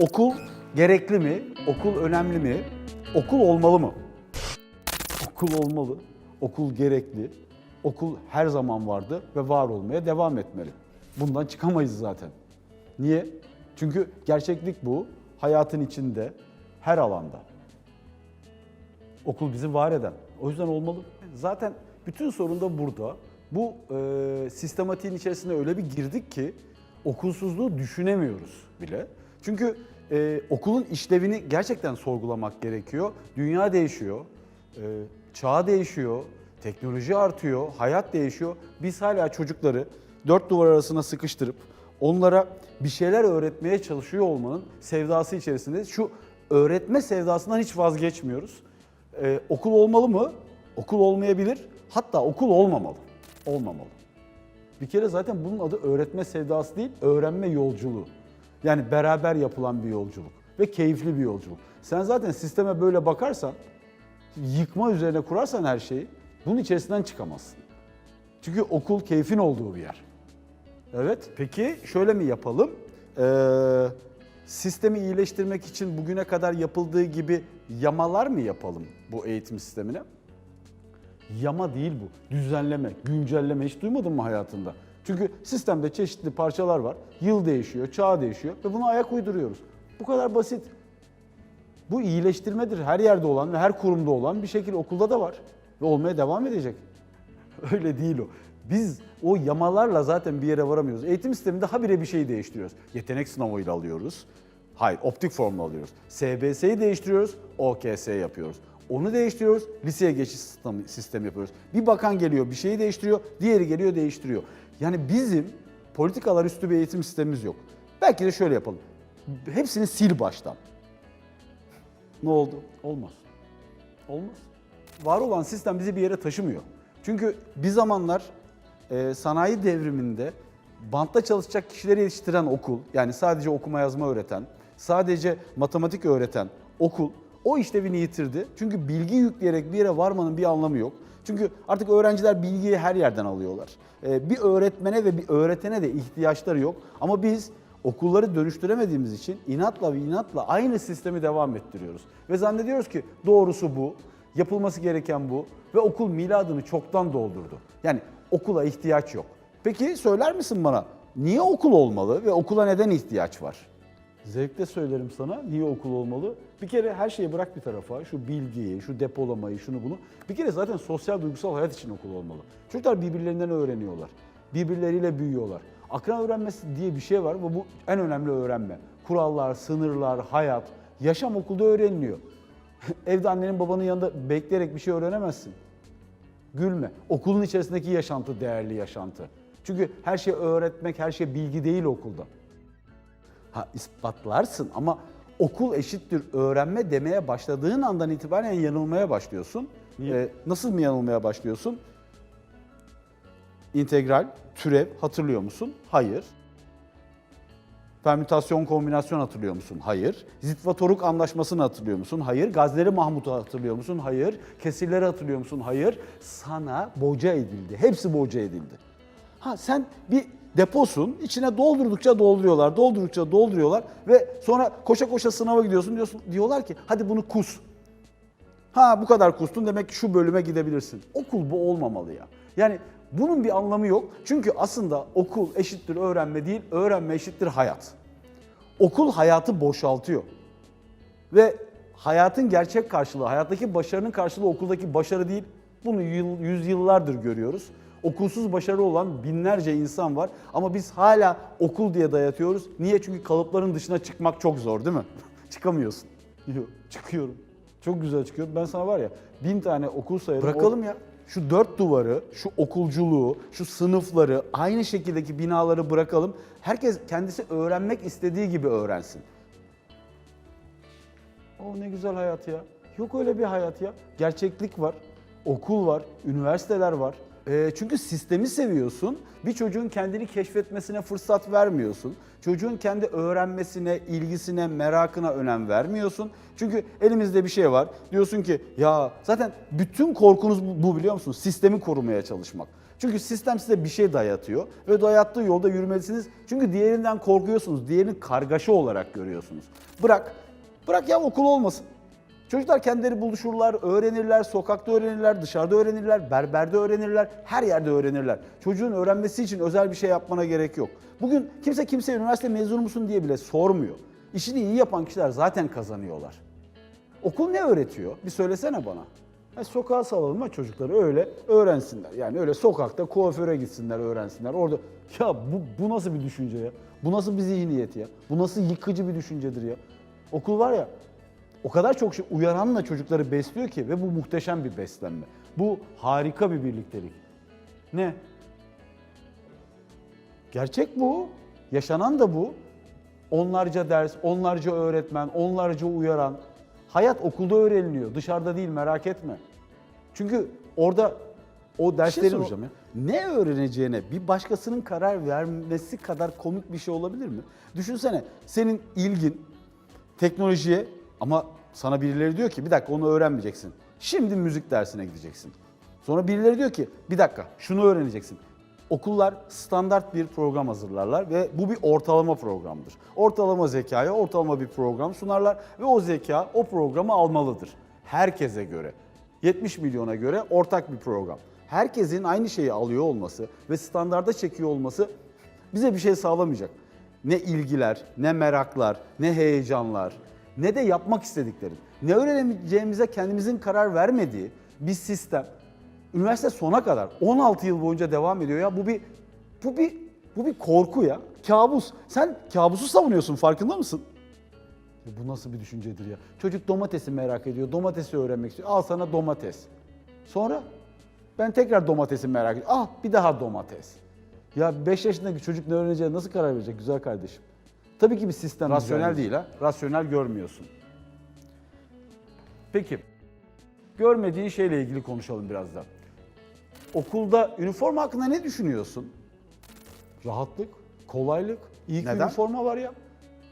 Okul gerekli mi? Okul önemli mi? Okul olmalı mı? Okul olmalı. Okul gerekli. Okul her zaman vardı ve var olmaya devam etmeli. Bundan çıkamayız zaten. Niye? Çünkü gerçeklik bu. Hayatın içinde, her alanda. Okul bizi var eden. O yüzden olmalı. Zaten bütün sorun da burada. Bu e, sistematiğin içerisine öyle bir girdik ki okulsuzluğu düşünemiyoruz bile. Çünkü e, okulun işlevini gerçekten sorgulamak gerekiyor. Dünya değişiyor, e, çağ değişiyor, teknoloji artıyor, hayat değişiyor. Biz hala çocukları dört duvar arasına sıkıştırıp onlara bir şeyler öğretmeye çalışıyor olmanın sevdası içerisindeyiz. Şu öğretme sevdasından hiç vazgeçmiyoruz. Ee, okul olmalı mı? Okul olmayabilir. Hatta okul olmamalı. Olmamalı. Bir kere zaten bunun adı öğretme sevdası değil, öğrenme yolculuğu. Yani beraber yapılan bir yolculuk ve keyifli bir yolculuk. Sen zaten sisteme böyle bakarsan, yıkma üzerine kurarsan her şeyi, bunun içerisinden çıkamazsın. Çünkü okul keyfin olduğu bir yer. Evet. Peki şöyle mi yapalım? Ee, sistemi iyileştirmek için bugüne kadar yapıldığı gibi yamalar mı yapalım bu eğitim sistemine? Yama değil bu. Düzenleme, güncelleme hiç duymadın mı hayatında? Çünkü sistemde çeşitli parçalar var. Yıl değişiyor, çağ değişiyor ve buna ayak uyduruyoruz. Bu kadar basit. Bu iyileştirmedir. Her yerde olan ve her kurumda olan bir şekilde okulda da var. Ve olmaya devam edecek. Öyle değil o. Biz o yamalarla zaten bir yere varamıyoruz. Eğitim sisteminde habire bir şey değiştiriyoruz. Yetenek sınavıyla alıyoruz. Hayır, optik formla alıyoruz. SBS'yi değiştiriyoruz, OKS yapıyoruz. Onu değiştiriyoruz, liseye geçiş sistemi yapıyoruz. Bir bakan geliyor, bir şeyi değiştiriyor, diğeri geliyor, değiştiriyor. Yani bizim politikalar üstü bir eğitim sistemimiz yok. Belki de şöyle yapalım. Hepsini sil baştan. Ne oldu? Olmaz. Olmaz. Var olan sistem bizi bir yere taşımıyor. Çünkü bir zamanlar e, sanayi devriminde bantta çalışacak kişileri yetiştiren okul, yani sadece okuma yazma öğreten, sadece matematik öğreten okul o işlevini yitirdi. Çünkü bilgi yükleyerek bir yere varmanın bir anlamı yok. Çünkü artık öğrenciler bilgiyi her yerden alıyorlar. E, bir öğretmene ve bir öğretene de ihtiyaçları yok. Ama biz okulları dönüştüremediğimiz için inatla ve inatla aynı sistemi devam ettiriyoruz. Ve zannediyoruz ki doğrusu bu, yapılması gereken bu ve okul miladını çoktan doldurdu. Yani okula ihtiyaç yok. Peki söyler misin bana niye okul olmalı ve okula neden ihtiyaç var? Zevkle söylerim sana niye okul olmalı. Bir kere her şeyi bırak bir tarafa. Şu bilgiyi, şu depolamayı, şunu bunu. Bir kere zaten sosyal duygusal hayat için okul olmalı. Çocuklar birbirlerinden öğreniyorlar. Birbirleriyle büyüyorlar. Akran öğrenmesi diye bir şey var ve bu en önemli öğrenme. Kurallar, sınırlar, hayat, yaşam okulda öğreniliyor. Evde annenin babanın yanında bekleyerek bir şey öğrenemezsin. Gülme. Okulun içerisindeki yaşantı değerli yaşantı. Çünkü her şey öğretmek, her şey bilgi değil okulda. Ha ispatlarsın ama okul eşittir öğrenme demeye başladığın andan itibaren yanılmaya başlıyorsun. Ee, nasıl mı yanılmaya başlıyorsun? İntegral, türev hatırlıyor musun? Hayır. Permütasyon, kombinasyon hatırlıyor musun? Hayır. Zitvatoruk anlaşmasını hatırlıyor musun? Hayır. Gazleri Mahmut'u hatırlıyor musun? Hayır. Kesirleri hatırlıyor musun? Hayır. Sana boca edildi. Hepsi boca edildi. Ha sen bir deposun, içine doldurdukça dolduruyorlar, doldurdukça dolduruyorlar ve sonra koşa koşa sınava gidiyorsun diyorsun, diyorlar ki hadi bunu kus. Ha bu kadar kustun demek ki şu bölüme gidebilirsin. Okul bu olmamalı ya. Yani bunun bir anlamı yok. Çünkü aslında okul eşittir öğrenme değil, öğrenme eşittir hayat. Okul hayatı boşaltıyor. Ve hayatın gerçek karşılığı, hayattaki başarının karşılığı okuldaki başarı değil. Bunu yıl, yüzyıllardır görüyoruz. Okulsuz başarılı olan binlerce insan var ama biz hala okul diye dayatıyoruz. Niye? Çünkü kalıpların dışına çıkmak çok zor değil mi? Çıkamıyorsun. Yok, çıkıyorum. Çok güzel çıkıyorum. Ben sana var ya bin tane okul sayarım. Bırakalım ya. Şu dört duvarı, şu okulculuğu, şu sınıfları, aynı şekildeki binaları bırakalım. Herkes kendisi öğrenmek istediği gibi öğrensin. O ne güzel hayat ya. Yok öyle bir hayat ya. Gerçeklik var, okul var, üniversiteler var. Ee, çünkü sistemi seviyorsun. Bir çocuğun kendini keşfetmesine fırsat vermiyorsun. Çocuğun kendi öğrenmesine, ilgisine, merakına önem vermiyorsun. Çünkü elimizde bir şey var. Diyorsun ki ya zaten bütün korkunuz bu biliyor musun? Sistemi korumaya çalışmak. Çünkü sistem size bir şey dayatıyor ve dayattığı yolda yürümelisiniz. Çünkü diğerinden korkuyorsunuz. Diğerini kargaşa olarak görüyorsunuz. Bırak. Bırak ya okul olmasın. Çocuklar kendileri buluşurlar, öğrenirler, sokakta öğrenirler, dışarıda öğrenirler, berberde öğrenirler, her yerde öğrenirler. Çocuğun öğrenmesi için özel bir şey yapmana gerek yok. Bugün kimse kimseye üniversite mezunu musun diye bile sormuyor. İşini iyi yapan kişiler zaten kazanıyorlar. Okul ne öğretiyor? Bir söylesene bana. Ha, sokağa salalım ha çocukları öyle öğrensinler. Yani öyle sokakta kuaföre gitsinler öğrensinler. Orada ya bu, bu nasıl bir düşünce ya? Bu nasıl bir zihniyet ya? Bu nasıl yıkıcı bir düşüncedir ya? Okul var ya o kadar çok şey uyaranla çocukları besliyor ki ve bu muhteşem bir beslenme. Bu harika bir birliktelik. Ne? Gerçek bu. Yaşanan da bu. Onlarca ders, onlarca öğretmen, onlarca uyaran. Hayat okulda öğreniliyor. Dışarıda değil merak etme. Çünkü orada o derslerin soracağım ya. ne öğreneceğine bir başkasının karar vermesi kadar komik bir şey olabilir mi? Düşünsene senin ilgin teknolojiye ama sana birileri diyor ki bir dakika onu öğrenmeyeceksin. Şimdi müzik dersine gideceksin. Sonra birileri diyor ki bir dakika şunu öğreneceksin. Okullar standart bir program hazırlarlar ve bu bir ortalama programdır. Ortalama zekaya ortalama bir program sunarlar ve o zeka o programı almalıdır. Herkese göre. 70 milyona göre ortak bir program. Herkesin aynı şeyi alıyor olması ve standarda çekiyor olması bize bir şey sağlamayacak. Ne ilgiler, ne meraklar, ne heyecanlar, ne de yapmak istedikleri, ne öğreneceğimize kendimizin karar vermediği bir sistem. Üniversite sona kadar 16 yıl boyunca devam ediyor ya. Bu bir bu bir bu bir korku ya. Kabus. Sen kabusu savunuyorsun farkında mısın? Bu nasıl bir düşüncedir ya? Çocuk domatesi merak ediyor. Domatesi öğrenmek istiyor. Al sana domates. Sonra ben tekrar domatesi merak ediyorum. Ah bir daha domates. Ya 5 yaşındaki çocuk ne öğreneceğine nasıl karar verecek güzel kardeşim? Tabii ki bir sistem rasyonel değil ha. Rasyonel görmüyorsun. Peki. Görmediğin şeyle ilgili konuşalım biraz da. Okulda üniforma hakkında ne düşünüyorsun? Rahatlık, kolaylık. İyi ki Neden? üniforma var ya.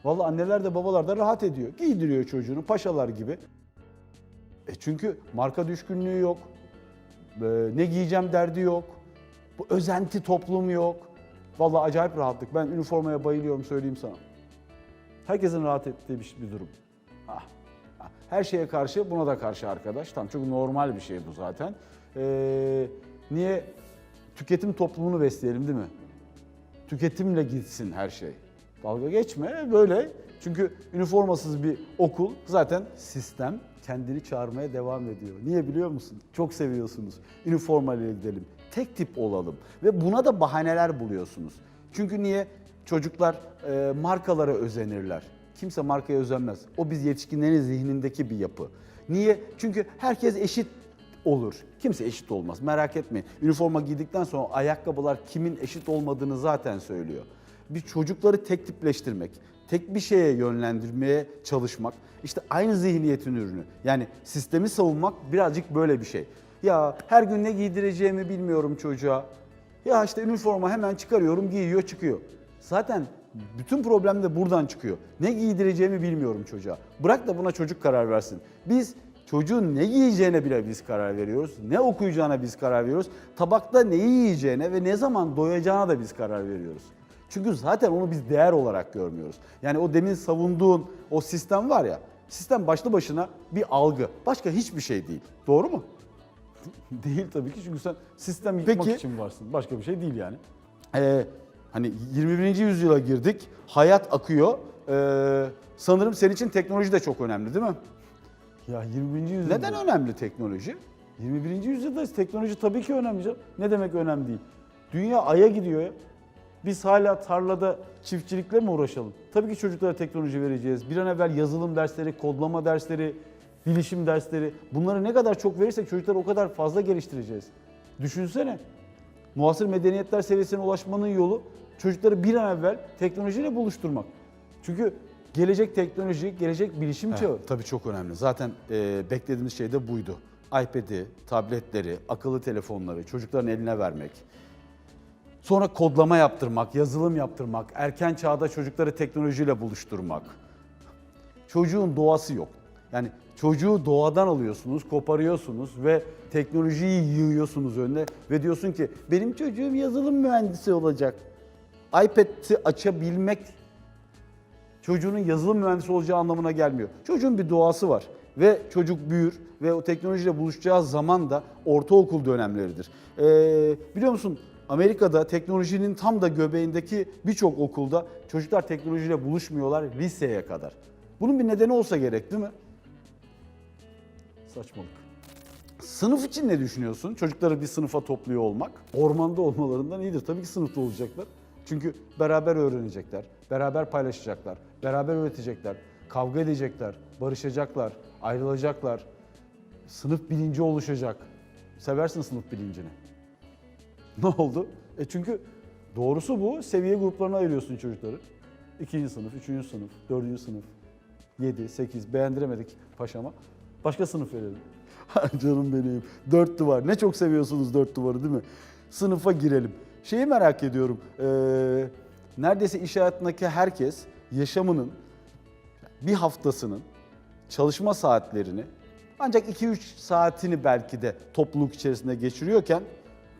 Vallahi anneler de babalar da rahat ediyor. Giydiriyor çocuğunu paşalar gibi. E çünkü marka düşkünlüğü yok. Ee, ne giyeceğim derdi yok. Bu özenti toplum yok. Vallahi acayip rahatlık. Ben üniformaya bayılıyorum söyleyeyim sana. Herkesin rahat ettiği bir, bir durum. Ah, ah. Her şeye karşı buna da karşı arkadaş. Tam çok normal bir şey bu zaten. Ee, niye? Tüketim toplumunu besleyelim değil mi? Tüketimle gitsin her şey. Dalga geçme böyle. Çünkü üniformasız bir okul zaten sistem kendini çağırmaya devam ediyor. Niye biliyor musun? Çok seviyorsunuz. Üniformayla gidelim. Tek tip olalım. Ve buna da bahaneler buluyorsunuz. Çünkü niye? Çocuklar e, markalara özenirler. Kimse markaya özenmez. O biz yetişkinlerin zihnindeki bir yapı. Niye? Çünkü herkes eşit olur. Kimse eşit olmaz. Merak etmeyin. Üniforma giydikten sonra ayakkabılar kimin eşit olmadığını zaten söylüyor. Bir çocukları tek tipleştirmek, tek bir şeye yönlendirmeye çalışmak işte aynı zihniyetin ürünü. Yani sistemi savunmak birazcık böyle bir şey. Ya her gün ne giydireceğimi bilmiyorum çocuğa. Ya işte üniforma hemen çıkarıyorum, giyiyor, çıkıyor. Zaten bütün problem de buradan çıkıyor. Ne giydireceğimi bilmiyorum çocuğa. Bırak da buna çocuk karar versin. Biz çocuğun ne giyeceğine bile biz karar veriyoruz. Ne okuyacağına biz karar veriyoruz. Tabakta neyi yiyeceğine ve ne zaman doyacağına da biz karar veriyoruz. Çünkü zaten onu biz değer olarak görmüyoruz. Yani o demin savunduğun o sistem var ya, sistem başlı başına bir algı. Başka hiçbir şey değil. Doğru mu? değil tabii ki çünkü sen sistem yıkmak Peki- için varsın. Başka bir şey değil yani. Ee, hani 21. yüzyıla girdik, hayat akıyor. Ee, sanırım senin için teknoloji de çok önemli değil mi? Ya 20. yüzyılda. Neden önemli teknoloji? 21. yüzyıldayız. Teknoloji tabii ki önemli canım. Ne demek önemli değil? Dünya Ay'a gidiyor ya. Biz hala tarlada çiftçilikle mi uğraşalım? Tabii ki çocuklara teknoloji vereceğiz. Bir an evvel yazılım dersleri, kodlama dersleri, bilişim dersleri. Bunları ne kadar çok verirsek çocukları o kadar fazla geliştireceğiz. Düşünsene. Muasır medeniyetler seviyesine ulaşmanın yolu çocukları bir an evvel teknolojiyle buluşturmak. Çünkü gelecek teknoloji, gelecek bilişim çağı. Evet, tabii çok önemli. Zaten e, beklediğimiz şey de buydu. iPad'i, tabletleri, akıllı telefonları çocukların eline vermek. Sonra kodlama yaptırmak, yazılım yaptırmak, erken çağda çocukları teknolojiyle buluşturmak. Çocuğun doğası yok. Yani Çocuğu doğadan alıyorsunuz, koparıyorsunuz ve teknolojiyi yığıyorsunuz önüne ve diyorsun ki benim çocuğum yazılım mühendisi olacak. iPad'i açabilmek çocuğunun yazılım mühendisi olacağı anlamına gelmiyor. Çocuğun bir doğası var ve çocuk büyür ve o teknolojiyle buluşacağı zaman da ortaokul dönemleridir. Ee, biliyor musun Amerika'da teknolojinin tam da göbeğindeki birçok okulda çocuklar teknolojiyle buluşmuyorlar liseye kadar. Bunun bir nedeni olsa gerek değil mi? Saçmalık. Sınıf için ne düşünüyorsun? Çocukları bir sınıfa topluyor olmak. Ormanda olmalarından iyidir. Tabii ki sınıfta olacaklar. Çünkü beraber öğrenecekler, beraber paylaşacaklar, beraber öğretecekler, kavga edecekler, barışacaklar, ayrılacaklar. Sınıf bilinci oluşacak. Seversin sınıf bilincini. Ne oldu? E çünkü doğrusu bu. Seviye gruplarına ayırıyorsun çocukları. İkinci sınıf, üçüncü sınıf, dördüncü sınıf, yedi, sekiz. Beğendiremedik paşama. Başka sınıf verelim. Canım benim. Dört duvar. Ne çok seviyorsunuz dört duvarı değil mi? Sınıfa girelim. Şeyi merak ediyorum. Ee, neredeyse iş hayatındaki herkes yaşamının bir haftasının çalışma saatlerini ancak 2-3 saatini belki de topluluk içerisinde geçiriyorken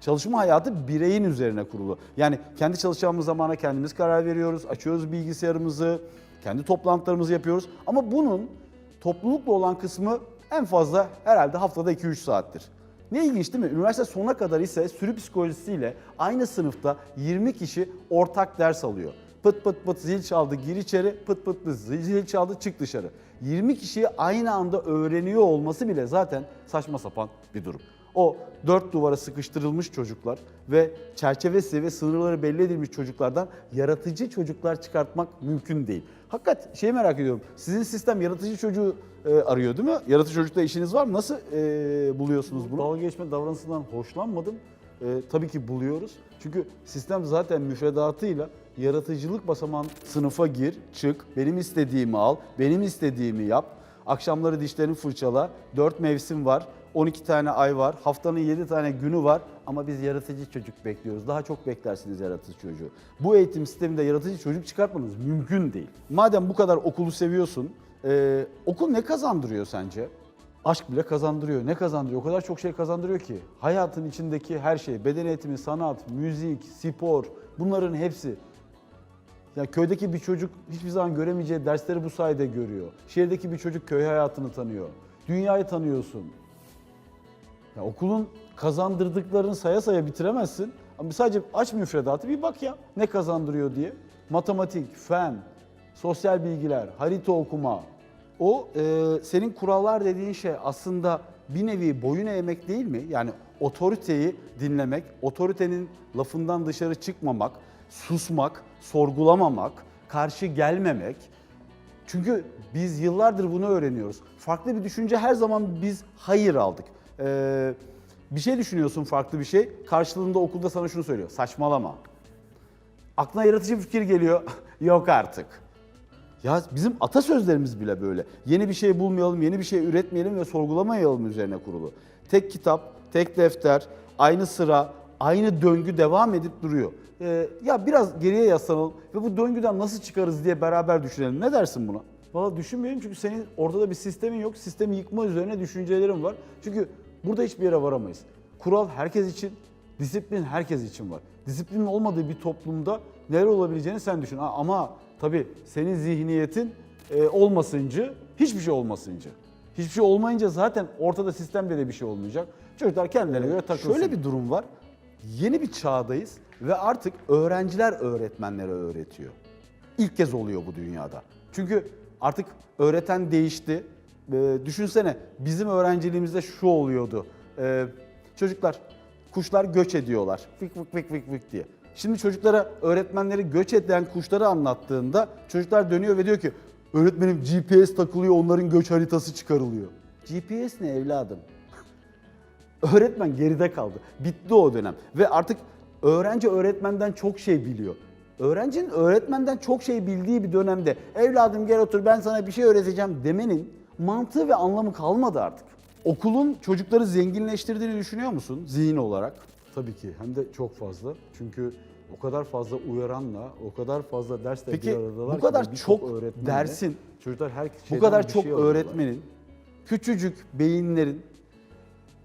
çalışma hayatı bireyin üzerine kurulu. Yani kendi çalışacağımız zamana kendimiz karar veriyoruz, açıyoruz bilgisayarımızı, kendi toplantılarımızı yapıyoruz. Ama bunun toplulukla olan kısmı en fazla herhalde haftada 2-3 saattir. Ne ilginç değil mi? Üniversite sonuna kadar ise sürü psikolojisiyle aynı sınıfta 20 kişi ortak ders alıyor. Pıt pıt pıt zil çaldı gir içeri, pıt pıt pıt zil çaldı çık dışarı. 20 kişiyi aynı anda öğreniyor olması bile zaten saçma sapan bir durum. O dört duvara sıkıştırılmış çocuklar ve çerçevesi ve sınırları belli edilmiş çocuklardan yaratıcı çocuklar çıkartmak mümkün değil. Hakikat şeyi merak ediyorum. Sizin sistem yaratıcı çocuğu e, arıyor değil mi? Yaratıcı çocukla işiniz var mı? Nasıl e, buluyorsunuz bunu? Dalga geçme davranışından hoşlanmadım. E, tabii ki buluyoruz. Çünkü sistem zaten müfredatıyla yaratıcılık basamağın sınıfa gir, çık, benim istediğimi al, benim istediğimi yap. Akşamları dişlerini fırçala, 4 mevsim var, 12 tane ay var, haftanın 7 tane günü var ama biz yaratıcı çocuk bekliyoruz. Daha çok beklersiniz yaratıcı çocuğu. Bu eğitim sisteminde yaratıcı çocuk çıkartmanız mümkün değil. Madem bu kadar okulu seviyorsun, e, okul ne kazandırıyor sence? Aşk bile kazandırıyor. Ne kazandırıyor? O kadar çok şey kazandırıyor ki. Hayatın içindeki her şey, beden eğitimi, sanat, müzik, spor bunların hepsi. Ya köydeki bir çocuk hiçbir zaman göremeyeceği dersleri bu sayede görüyor. Şehirdeki bir çocuk köy hayatını tanıyor. Dünyayı tanıyorsun. Ya okulun kazandırdıklarını saya saya bitiremezsin. Ama sadece aç müfredatı bir bak ya ne kazandırıyor diye. Matematik, fen, sosyal bilgiler, harita okuma. O e, senin kurallar dediğin şey aslında bir nevi boyun eğmek değil mi? Yani otoriteyi dinlemek, otoritenin lafından dışarı çıkmamak, susmak, sorgulamamak, karşı gelmemek. Çünkü biz yıllardır bunu öğreniyoruz. Farklı bir düşünce her zaman biz hayır aldık. Ee, bir şey düşünüyorsun farklı bir şey. Karşılığında okulda sana şunu söylüyor. Saçmalama. Aklına yaratıcı bir fikir geliyor. Yok artık. Ya bizim atasözlerimiz bile böyle. Yeni bir şey bulmayalım, yeni bir şey üretmeyelim ve sorgulamayalım üzerine kurulu. Tek kitap, tek defter, aynı sıra, aynı döngü devam edip duruyor. Ee, ya biraz geriye yaslanalım ve bu döngüden nasıl çıkarız diye beraber düşünelim. Ne dersin buna? Valla düşünmeyelim çünkü senin ortada bir sistemin yok. Sistemi yıkma üzerine düşüncelerin var. Çünkü burada hiçbir yere varamayız. Kural herkes için, disiplin herkes için var. Disiplinin olmadığı bir toplumda neler olabileceğini sen düşün. Ama tabii senin zihniyetin e, olmasıncı, hiçbir şey olmasıncı. Hiçbir şey olmayınca zaten ortada sistemde de bir şey olmayacak. Çocuklar kendilerine göre takılsın. Şöyle bir durum var. Yeni bir çağdayız ve artık öğrenciler öğretmenlere öğretiyor. İlk kez oluyor bu dünyada. Çünkü artık öğreten değişti. Ee, düşünsene bizim öğrenciliğimizde şu oluyordu. Ee, çocuklar, kuşlar göç ediyorlar. Vık vık vık vık vık diye. Şimdi çocuklara öğretmenleri göç eden kuşları anlattığında çocuklar dönüyor ve diyor ki öğretmenim GPS takılıyor onların göç haritası çıkarılıyor. GPS ne evladım? Öğretmen geride kaldı. Bitti o dönem. Ve artık öğrenci öğretmenden çok şey biliyor. Öğrencinin öğretmenden çok şey bildiği bir dönemde evladım gel otur ben sana bir şey öğreteceğim demenin mantığı ve anlamı kalmadı artık. Okulun çocukları zenginleştirdiğini düşünüyor musun zihin olarak? Tabii ki hem de çok fazla. Çünkü o kadar fazla uyaranla, o kadar fazla dersle Peki, bir aradalar bu kadar çok dersin, çocuklar her Bu kadar çok şey alıyorlar. öğretmenin küçücük beyinlerin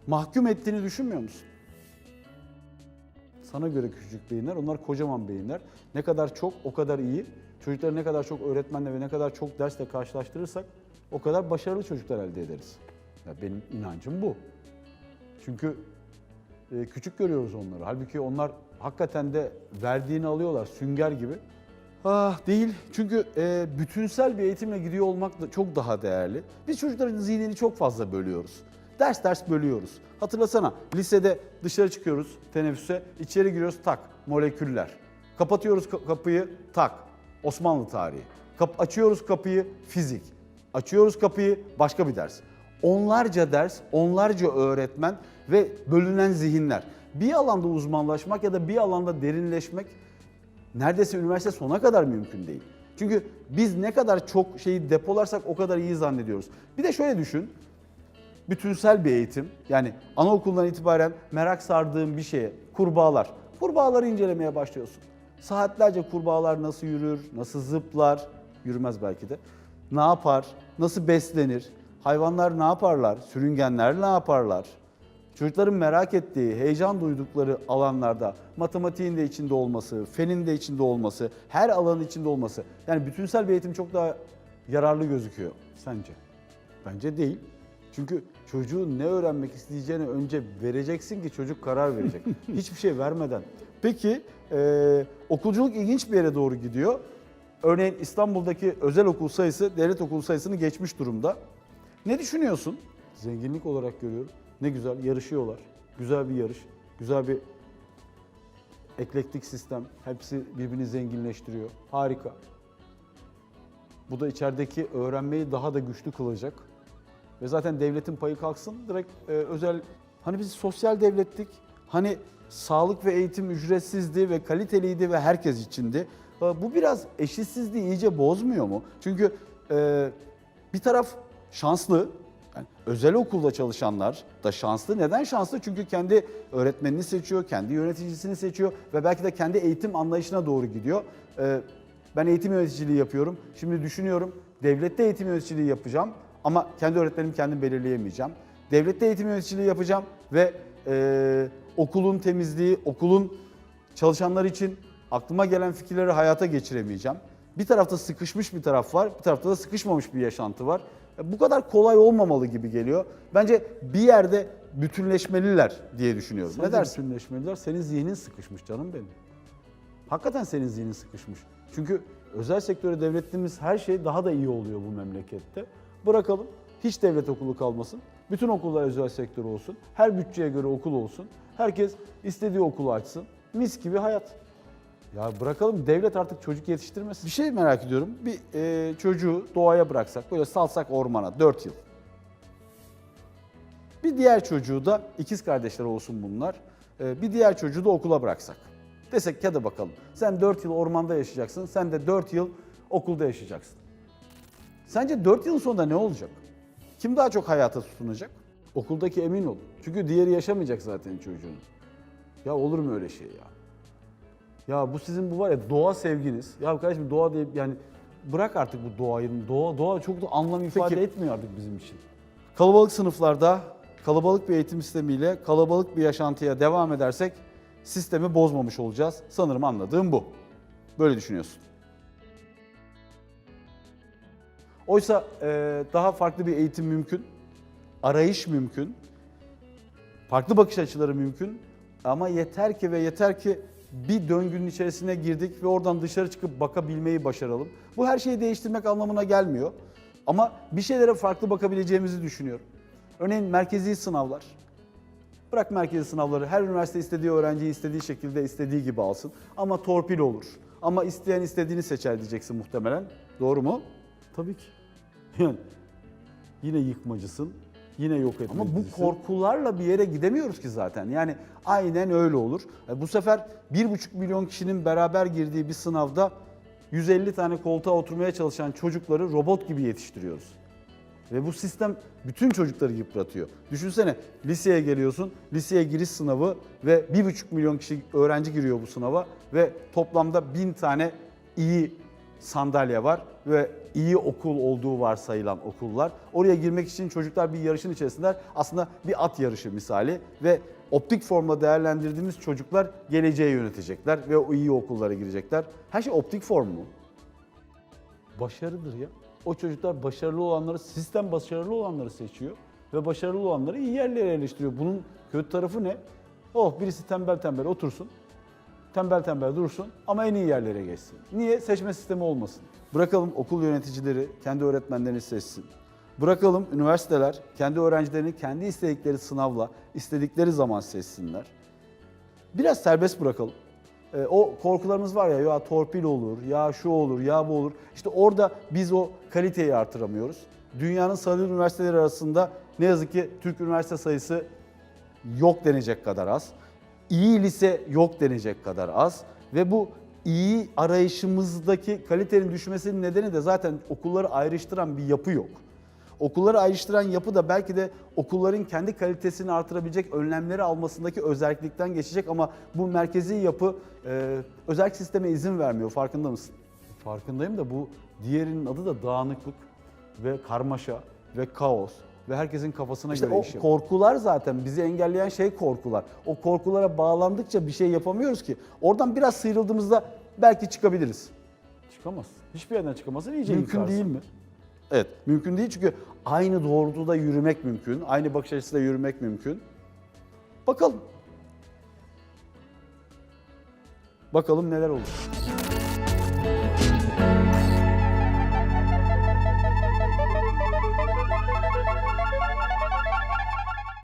mahkum ettiğini düşünmüyor musun? Sana göre küçücük beyinler, onlar kocaman beyinler. Ne kadar çok o kadar iyi. Çocukları ne kadar çok öğretmenle ve ne kadar çok dersle karşılaştırırsak o kadar başarılı çocuklar elde ederiz. Ya benim inancım bu. Çünkü e, küçük görüyoruz onları. Halbuki onlar hakikaten de verdiğini alıyorlar sünger gibi. Ah değil. Çünkü e, bütünsel bir eğitimle gidiyor olmak da çok daha değerli. Biz çocukların zihnini çok fazla bölüyoruz. Ders ders bölüyoruz. Hatırlasana lisede dışarı çıkıyoruz teneffüse, içeri giriyoruz tak moleküller. Kapatıyoruz ka- kapıyı tak Osmanlı tarihi. Kap- açıyoruz kapıyı fizik. Açıyoruz kapıyı başka bir ders. Onlarca ders, onlarca öğretmen ve bölünen zihinler. Bir alanda uzmanlaşmak ya da bir alanda derinleşmek neredeyse üniversite sona kadar mümkün değil. Çünkü biz ne kadar çok şeyi depolarsak o kadar iyi zannediyoruz. Bir de şöyle düşün. Bütünsel bir eğitim. Yani anaokulundan itibaren merak sardığın bir şeye, kurbağalar. Kurbağaları incelemeye başlıyorsun. Saatlerce kurbağalar nasıl yürür, nasıl zıplar, yürümez belki de. Ne yapar, nasıl beslenir, hayvanlar ne yaparlar, sürüngenler ne yaparlar, Çocukların merak ettiği, heyecan duydukları alanlarda matematiğin de içinde olması, fenin de içinde olması, her alanın içinde olması. Yani bütünsel bir eğitim çok daha yararlı gözüküyor sence? Bence değil. Çünkü çocuğun ne öğrenmek isteyeceğini önce vereceksin ki çocuk karar verecek. Hiçbir şey vermeden. Peki e, okulculuk ilginç bir yere doğru gidiyor. Örneğin İstanbul'daki özel okul sayısı devlet okul sayısını geçmiş durumda. Ne düşünüyorsun? Zenginlik olarak görüyorum. Ne güzel yarışıyorlar. Güzel bir yarış. Güzel bir eklektik sistem. Hepsi birbirini zenginleştiriyor. Harika. Bu da içerideki öğrenmeyi daha da güçlü kılacak. Ve zaten devletin payı kalksın. Direkt e, özel hani biz sosyal devlettik. Hani sağlık ve eğitim ücretsizdi ve kaliteliydi ve herkes içindi. E, bu biraz eşitsizliği iyice bozmuyor mu? Çünkü e, bir taraf şanslı. Yani özel okulda çalışanlar da şanslı. Neden şanslı? Çünkü kendi öğretmenini seçiyor, kendi yöneticisini seçiyor ve belki de kendi eğitim anlayışına doğru gidiyor. E, ben eğitim yöneticiliği yapıyorum. Şimdi düşünüyorum devlette eğitim yöneticiliği yapacağım ama kendi öğretmenimi kendim belirleyemeyeceğim. Devlette eğitim yöneticiliği yapacağım ve e, okulun temizliği, okulun çalışanlar için aklıma gelen fikirleri hayata geçiremeyeceğim. Bir tarafta sıkışmış bir taraf var, bir tarafta da sıkışmamış bir yaşantı var. E, Bu kadar kolay olmamalı gibi geliyor. Bence bir yerde bütünleşmeliler diye düşünüyorum. Sence ne dersin? Bütünleşmeliler. Senin zihnin sıkışmış canım benim. Hakikaten senin zihnin sıkışmış. Çünkü özel sektöre devlettiğimiz her şey daha da iyi oluyor bu memlekette. Bırakalım. Hiç devlet okulu kalmasın. Bütün okullar özel sektör olsun. Her bütçeye göre okul olsun. Herkes istediği okulu açsın. Mis gibi hayat. Ya bırakalım devlet artık çocuk yetiştirmesin. Bir şey merak ediyorum. Bir e, çocuğu doğaya bıraksak, böyle salsak ormana 4 yıl. Bir diğer çocuğu da ikiz kardeşler olsun bunlar. e, bir diğer çocuğu da okula bıraksak. Desek hadi bakalım. Sen 4 yıl ormanda yaşayacaksın. Sen de 4 yıl okulda yaşayacaksın. Sence 4 yılın sonunda ne olacak? Kim daha çok hayata tutunacak? Okuldaki emin ol. Çünkü diğeri yaşamayacak zaten çocuğun. Ya olur mu öyle şey ya? Ya bu sizin bu var ya doğa sevginiz. Ya kardeşim doğa diye yani bırak artık bu doğayı. Doğa, doğa çok da anlam ifade Peki. etmiyor artık bizim için. Kalabalık sınıflarda kalabalık bir eğitim sistemiyle kalabalık bir yaşantıya devam edersek sistemi bozmamış olacağız. Sanırım anladığım bu. Böyle düşünüyorsun. Oysa e, daha farklı bir eğitim mümkün. Arayış mümkün. Farklı bakış açıları mümkün. Ama yeter ki ve yeter ki bir döngünün içerisine girdik ve oradan dışarı çıkıp bakabilmeyi başaralım. Bu her şeyi değiştirmek anlamına gelmiyor. Ama bir şeylere farklı bakabileceğimizi düşünüyorum. Örneğin merkezi sınavlar. Bırak merkezi sınavları. Her üniversite istediği öğrenciyi istediği şekilde istediği gibi alsın. Ama torpil olur. Ama isteyen istediğini seçer diyeceksin muhtemelen. Doğru mu? Tabii ki. Yani yine yıkmacısın, yine yok etmecisin. Ama bu korkularla bir yere gidemiyoruz ki zaten. Yani aynen öyle olur. E, Bu sefer 1,5 milyon kişinin beraber girdiği bir sınavda 150 tane koltuğa oturmaya çalışan çocukları robot gibi yetiştiriyoruz. Ve bu sistem bütün çocukları yıpratıyor. Düşünsene liseye geliyorsun, liseye giriş sınavı ve 1,5 milyon kişi öğrenci giriyor bu sınava ve toplamda 1000 tane iyi sandalye var ve iyi okul olduğu varsayılan okullar. Oraya girmek için çocuklar bir yarışın içerisindeler. Aslında bir at yarışı misali ve optik formla değerlendirdiğimiz çocuklar geleceği yönetecekler ve o iyi okullara girecekler. Her şey optik form mu? Başarıdır ya. O çocuklar başarılı olanları, sistem başarılı olanları seçiyor ve başarılı olanları iyi yerlere yerleştiriyor. Bunun kötü tarafı ne? Oh birisi tembel tembel otursun, tembel tembel dursun ama en iyi yerlere geçsin. Niye? Seçme sistemi olmasın. Bırakalım okul yöneticileri kendi öğretmenlerini seçsin. Bırakalım üniversiteler kendi öğrencilerini kendi istedikleri sınavla, istedikleri zaman seçsinler. Biraz serbest bırakalım. Ee, o korkularımız var ya, ya torpil olur, ya şu olur, ya bu olur. İşte orada biz o kaliteyi artıramıyoruz. Dünyanın sayılı üniversiteleri arasında ne yazık ki Türk üniversite sayısı yok denecek kadar az. İyi lise yok denecek kadar az ve bu iyi arayışımızdaki kalitenin düşmesinin nedeni de zaten okulları ayrıştıran bir yapı yok. Okulları ayrıştıran yapı da belki de okulların kendi kalitesini artırabilecek önlemleri almasındaki özellikten geçecek ama bu merkezi yapı e, özel sisteme izin vermiyor farkında mısın? Farkındayım da bu diğerinin adı da dağınıklık ve karmaşa ve kaos ve herkesin kafasına İşte göre o iş yapıyor. korkular zaten bizi engelleyen şey korkular. O korkulara bağlandıkça bir şey yapamıyoruz ki. Oradan biraz sıyrıldığımızda belki çıkabiliriz. Çıkamaz. Hiçbir yerden çıkamazsın. iyice Mümkün yıkarsın. değil mi? Evet, mümkün değil çünkü aynı doğrultuda yürümek mümkün, aynı bakış açısıyla yürümek mümkün. Bakalım. Bakalım neler olur.